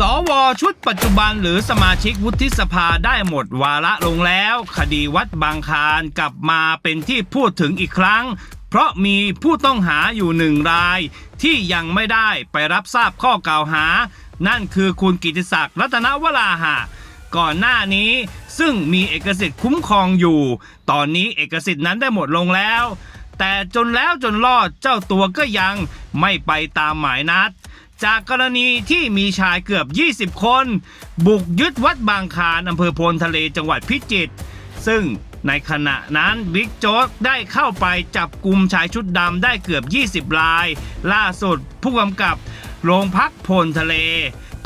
สวชุดปัจจุบันหรือสมาชิกวุฒิสภาได้หมดวาระลงแล้ว คดีวัดบางคารกลับมาเป็นที่พูดถึงอีกครั้ง เพราะมีผู้ต้องหาอยู่หนึ่งราย ที่ยังไม่ได้ไปรับทราบข้อกล่าวหา นั่นคือคุณกิติศักดิ์รัตนวราหะก่อนหน้านี้ซึ่งมีเอกสิทธิ์คุ้มครองอยู่ ตอนนี้เอกสิทธิ์นั้นได้หมดลงแล้ว แต่จนแล้วจนรอดเจ้าตัวก็ยังไม่ไปตามหมายนัด จากกรณีที่มีชายเกือบ 20 คน บุกยึดวัดบางคานอำเภอโพนทะเลจังหวัดพิจิตรซึ่งในขณะนั้นบิ๊กโจ๊กได้เข้าไปจับกลุ่มชายชุดดำได้เกือบ 20 ราย ล่าสุดผู้กำกับโรงพักโพนทะเล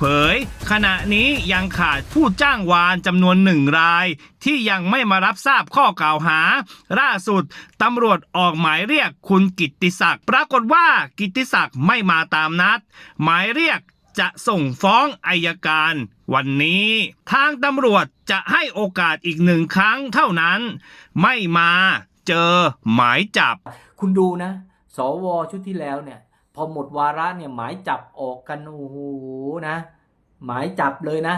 เผย ขณะนี้ยังขาดผู้จ้างวานจำนวนหนึ่งราย ที่ยังไม่มารับทราบข้อกล่าวหา ล่าสุดตำรวจออกหมายเรียกคุณกิติศักดิ์ปรากฏว่ากิตติศักดิ์ไม่มาตามนัด หมายเรียกจะส่งฟ้องอายการ วันนี้ ทางตำรวจจะให้โอกาสอีกหนึ่งครั้งเท่านั้น ไม่มาเจอหมายจับ คุณดูนะ สวชุดที่แล้วเนี่ย พอหมดวาระเนี่ยหมายจับออกกันโอ้โหนะ หมายจับเลยนะ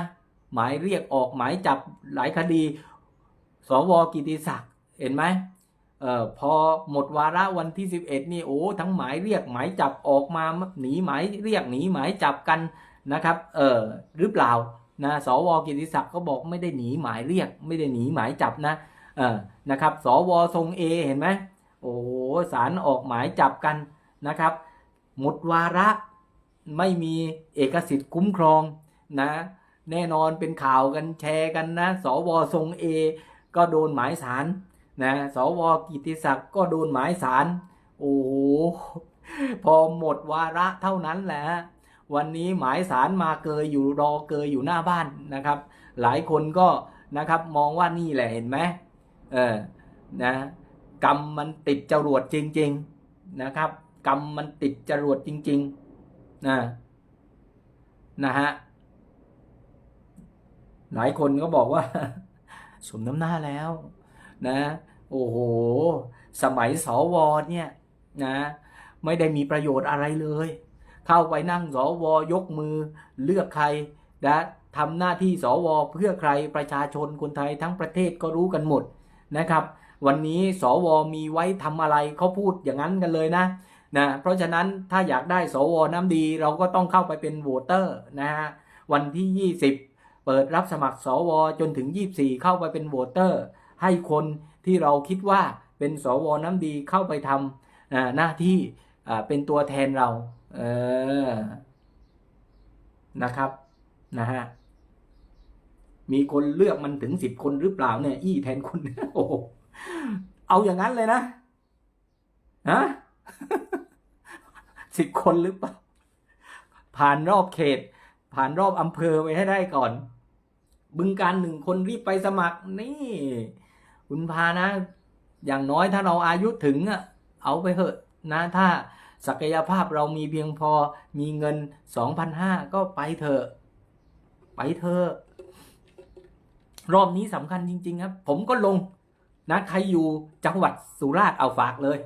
หมายเรียกออกหมายจับหลายคดีสวกิติศักดิ์เห็นไหมเอ่อพอหมดวาระวันที่ 11 นี่โอ้ทั้งหมายเรียกหมายจับออกมาหนีหมายเรียกหนีหมายจับกันนะครับเออหรือเปล่านะสวกิติศักดิ์ก็บอกไม่ได้หนีหมายเรียก ไม่ได้หนีหมายจับนะเออนะครับสวทรงเอเห็นไหมโอ้โหศาลออกหมายจับกันนะครับ หมดวาระไม่มีเอกสิทธิ์คุ้มครองนะแน่นอนเป็นข่าวกันแชร์กันนะสวทรงเอก็โดนหมายสารนะสวกิติศักดิ์ก็โดนหมายสารโอ้โหพอหมดวาระเท่านั้นแหละวันนี้หมายสารมาเกยอยู่รอเกยอยู่หน้าบ้านนะครับ หลายคนก็นะครับมองว่านี่แหละเห็นไหมเออนะกรรมมันติดจรวดจริง ๆนะครับ กรรมมันติดจรวดจริง ๆ นะ นะฮะ หลายคนก็บอกว่า สมน้ำหน้าแล้ว นะ โอ้โห สมัยสวเนี่ย นะ ไม่ได้มีประโยชน์อะไรเลย เข้าไปนั่งสวยกมือ เลือกใคร นะทำหน้าที่สวเพื่อใครประชาชนคนไทยทั้งประเทศก็รู้กันหมดนะครับ วันนี้สวมีไว้ทำอะไรเขาพูดอย่างนั้นกันเลยนะ นะเพราะฉะนั้นถ้าอยากได้สวน้ำดีเราก็ต้องเข้าไปเป็นโหวตเตอร์นะฮะวันที่ 20 เปิดรับสมัครสวจนถึง 24 เข้าไปเป็นโหวตเตอร์ ให้คนที่เราคิดว่าเป็นสวน้ำดีเข้าไปทำหน้าที่เป็นตัวแทนเราเออนะครับนะฮะมีคนเลือกมันถึงสิบคนหรือเปล่าเนี่ย อี้แทนคุณโอ้โหเอาอย่างนั้นเลยนะฮะ สิบคนหรือเปล่า ผ่านรอบเขต ผ่านรอบอำเภอไปให้ได้ก่อน บึงการหนึ่งคนรีบไปสมัครนี่ คุณพานะ อย่างน้อยถ้าเราอายุถึงอะเอาไปเถอะนะถ้าศักยภาพเรามีเพียงพอมีเงิน 2,500 ก็ไปเถอะ ไปเถอะ รอบนี้สำคัญจริง ๆ ครับ ผมก็ลงนะใครอยู่จังหวัดสุราษฎร์เอาฝากเลย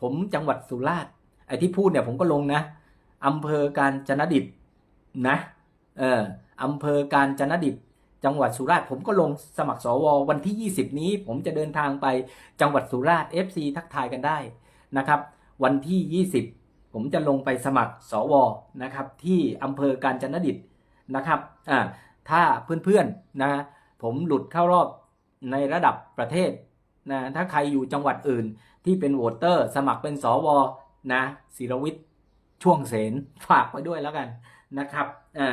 ผมจังหวัดสุราษฎร์ ไอ้ที่พูดเนี่ยผมก็ลงนะอำเภอการจนดิตนะเอออำเภอการจนดิตจังหวัดสุราษฎร์ผมก็ลงสมัครสววันที่ 20 นี้ ผมจะเดินทางไปจังหวัดสุราษฎร์ FC ทักทายกันได้นะครับ วันที่ 20 ผมจะลงไปสมัครสวนะครับที่อำเภอการจนดิตนะครับอ่าถ้าเพื่อนๆนะผมหลุดเข้ารอบในระดับประเทศนะถ้าใครอยู่จังหวัดอื่นที่เป็นโหวตเตอร์ สมัครเป็นสว นะศิรวิทย์ช่วงเสนฝากไว้ด้วยแล้วกันนะครับอ่า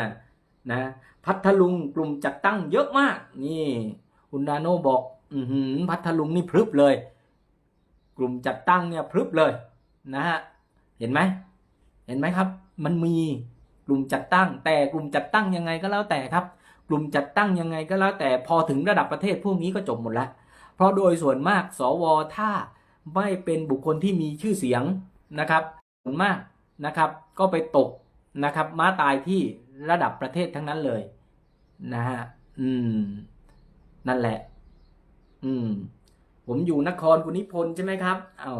นะพัทลุงกลุ่มจัดตั้งเยอะมาก นี่คุณนาโนบอกอืพัทลุงนี่พรึบเลย กลุ่มจัดตั้งเนี่ยพรึบเลยนะฮะเห็นไหมเห็นไหมครับ มันมีกลุ่มจัดตั้ง แต่กลุ่มจัดตั้งยังไงก็แล้วแต่ครับ กลุ่มจัดตั้งยังไงก็แล้วแต่พอถึงระดับประเทศพวกนี้ก็จบหมดแล้วเพราะโดยส่วนมากสวถ้าไม่เป็นบุคคลที่มีชื่อเสียง นะครับส่วนมากนะครับ ก็ไปตกนะครับ ม้าตายที่ระดับประเทศทั้งนั้นเลยนะฮะอืม นั่นแหละ อืม ผมอยู่นครกุณิพนธ์ใช่ไหมครับเอา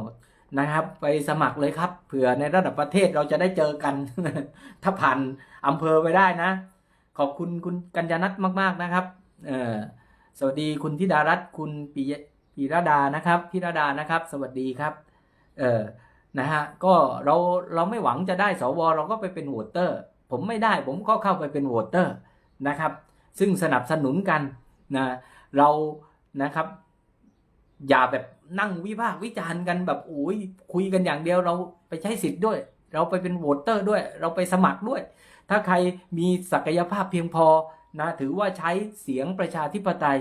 นะครับ ไปสมัครเลยครับเผื่อในระดับประเทศเราจะได้เจอกัน ถ้าผ่านอำเภอไปได้นะ ขอบคุณคุณกัญญานัทมาก ๆนะครับ เออสวัสดีคุณธิดารัตน์คุณปิยปิรดานะครับพิรดานะครับ สวัสดีครับ เออ นะฮะก็เราเราไม่หวังจะได้สวเราก็ไปเป็นโหวตเตอร์ ผมไม่ได้ผมก็เข้าไปเป็นโหวตเตอร์นะครับ ซึ่งสนับสนุนกันนะเรานะครับ อย่าแบบนั่งวิพากษ์วิจารณ์กันแบบโอ้ยคุยกันอย่างเดียวเราไปใช้สิทธิ์ด้วย เราไปเป็นโหวตเตอร์ด้วย เราไปสมัครด้วย ถ้าใครมีศักยภาพเพียงพอนะถือว่าใช้เสียงประชาธิปไตย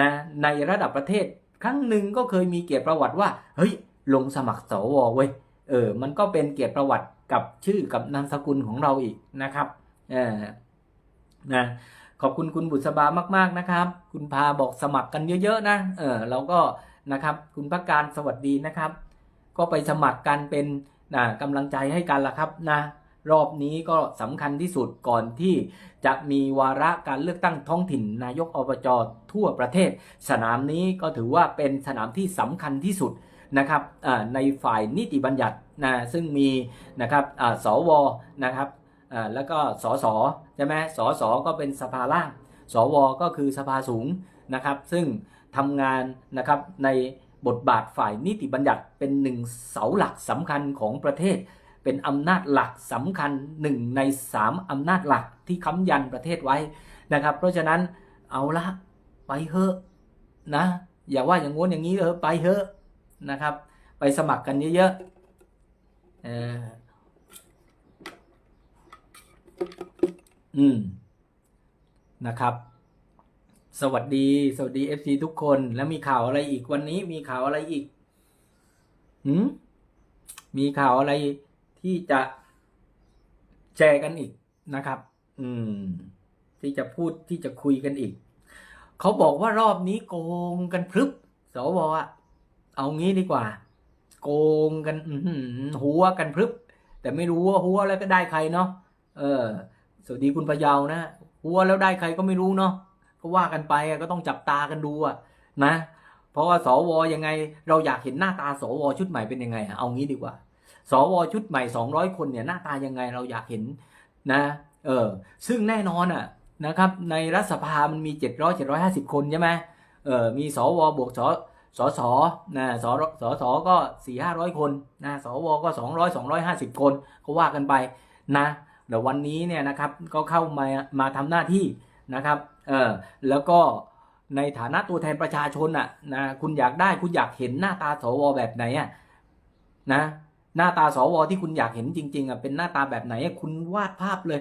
นะในระดับประเทศ ครั้งหนึ่งก็เคยมีเกียรติประวัติว่า เฮ้ย ลงสมัครสวเว้ย เออมันก็เป็นเกียรติประวัติกับชื่อกับนามสกุลของเราอีกนะครับเออนะขอบคุณคุณบุษบามาก ๆนะครับ คุณพาบอกสมัครกันเยอะๆนะเออเราก็นะครับ คุณพักการสวัสดีนะครับ ก็ไปสมัครกันเป็นนะกำลังใจให้กันละครับนะรอบนี้ก็สำคัญที่สุดก่อนที่จะมีวาระการเลือกตั้งท้องถิ่นนายกอบจทั่วประเทศ สนามนี้ก็ถือว่าเป็นสนามที่สำคัญที่สุด นะครับในฝ่ายนิติบัญญัตินะซึ่งมีนะครับสวนะครับแล้วก็สสใช่ไหมสสก็เป็นสภาล่าง สวก็คือสภาสูงนะครับ ซึ่งทำงานนะครับในบทบาทฝ่ายนิติบัญญัติเป็นหนึ่งเสาหลักสำคัญของประเทศ เป็นอำนาจหลักสำคัญหนึ่งในสามอำนาจหลักที่ค้ำยันประเทศไว้นะครับ เพราะฉะนั้นเอาละไปเถอะนะอย่าว่าอย่างงู้นอย่างนี้เออไปเถอะ นะครับ ไปสมัครกันเยอะๆเอออืมนะครับ สวัสดี สวัสดี FC ทุกคน แล้วมีข่าวอะไรอีกวันนี้ มีข่าวอะไรอีกหืมมีข่าวอะไรที่จะแชร์กันอีกนะครับ อืม ที่จะพูดที่จะคุยกันอีก เขาบอกว่ารอบนี้โกงกันพรึบสวอะ เอางี้ดีกว่า โกงกันหัวกันพรึบ แต่ไม่รู้ว่าหัวแล้วก็ได้ใครเนาะเออ สวัสดีคุณพะเยานะหัวแล้วได้ใครก็ไม่รู้เนาะก็ว่ากันไปก็ต้องจับตากันดูอะนะ เพราะว่าสวยังไง เราอยากเห็นหน้าตาสวชุดใหม่เป็นยังไง เอางี้ดีกว่า สวชุดใหม่200คนเนี่ยหน้าตายังไงเราอยากเห็นนะ เออ ซึ่งแน่นอนอะนะครับ ในรัฐสภามันมี700 750คนใช่ไหมเออมีสวบวกส สสนะสสสก็4 500คนนะสวก็200 250คนก็ว่ากันไปนะเดี๋ยววันนี้เนี่ยนะครับก็เข้ามามาทำหน้าที่นะครับเออแล้วก็ในฐานะตัวแทนประชาชนอะนะคุณอยากได้คุณอยากเห็นหน้าตาสวแบบไหนอะนะหน้าตาสวที่คุณอยากเห็นจริงๆอะเป็นหน้าตาแบบไหนคุณวาดภาพเลย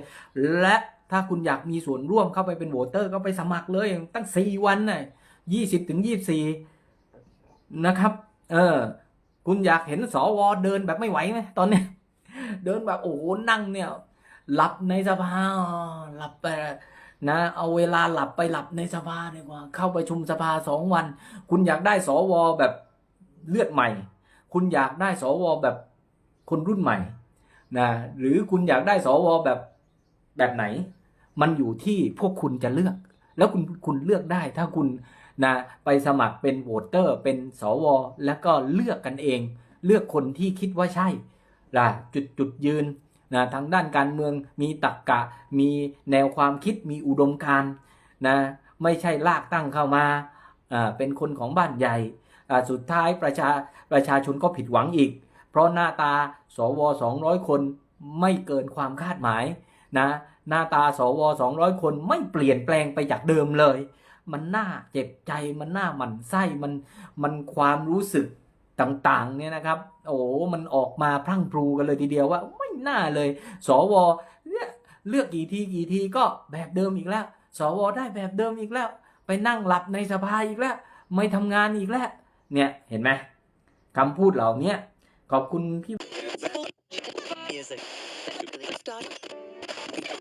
และถ้าคุณอยากมีส่วนร่วมเข้าไปเป็นโหวตเตอร์ก็ไปสมัครเลยตั้งสี่วันน่ะยี่สิบถึงยี่สี่ นะครับ เออ คุณอยากเห็นสวเดินแบบไม่ไหวไหมตอนนี้ เดินแบบโอ้โหนั่งเนี่ย หลับในสภาหลับไปนะเอาเวลาหลับไปหลับในสภาดีกว่า เข้าไปชุมสภาสองวัน คุณอยากได้สวแบบเลือดใหม่ คุณอยากได้สวแบบคนรุ่นใหม่นะหรือคุณอยากได้สวแบบแบบไหน มันอยู่ที่พวกคุณจะเลือก แล้วคุณคุณเลือกได้ถ้าคุณ นะไปสมัครเป็นโหวตเตอร์เป็นสว แล้วก็เลือกกันเอง เลือกคนที่คิดว่าใช่ล่ะจุดจุดยืนนะทางด้านการเมืองมีตรรกกะ มีแนวความคิดมีอุดมการนะไม่ใช่ลากตั้งเข้ามาอ่าเป็นคนของบ้านใหญ่อสุดท้ายประชาประชาชนก็ผิดหวังอีก เพราะหน้าตาสว 200 คนไม่เกินความคาดหมายนะหน้าตาสว 200 คนไม่เปลี่ยนแปลงไปจากเดิมเลย มันน่าเจ็บใจมันน่าหมั่นไส้มันมันความรู้สึกต่างๆเนี่ยนะครับ โอ้มันออกมาพรั่งพรูกันเลยทีเดียวว่าไม่น่าเลย สวเนี่ยเลือกกี่ทีกี่ทีก็แบบเดิมอีกแล้ว สวได้แบบเดิมอีกแล้ว ไปนั่งหลับในสภาอีกแล้ว ไม่ทำงานอีกแล้ว เนี่ยเห็นไหมคำพูดเหล่านี้ขอบคุณพี่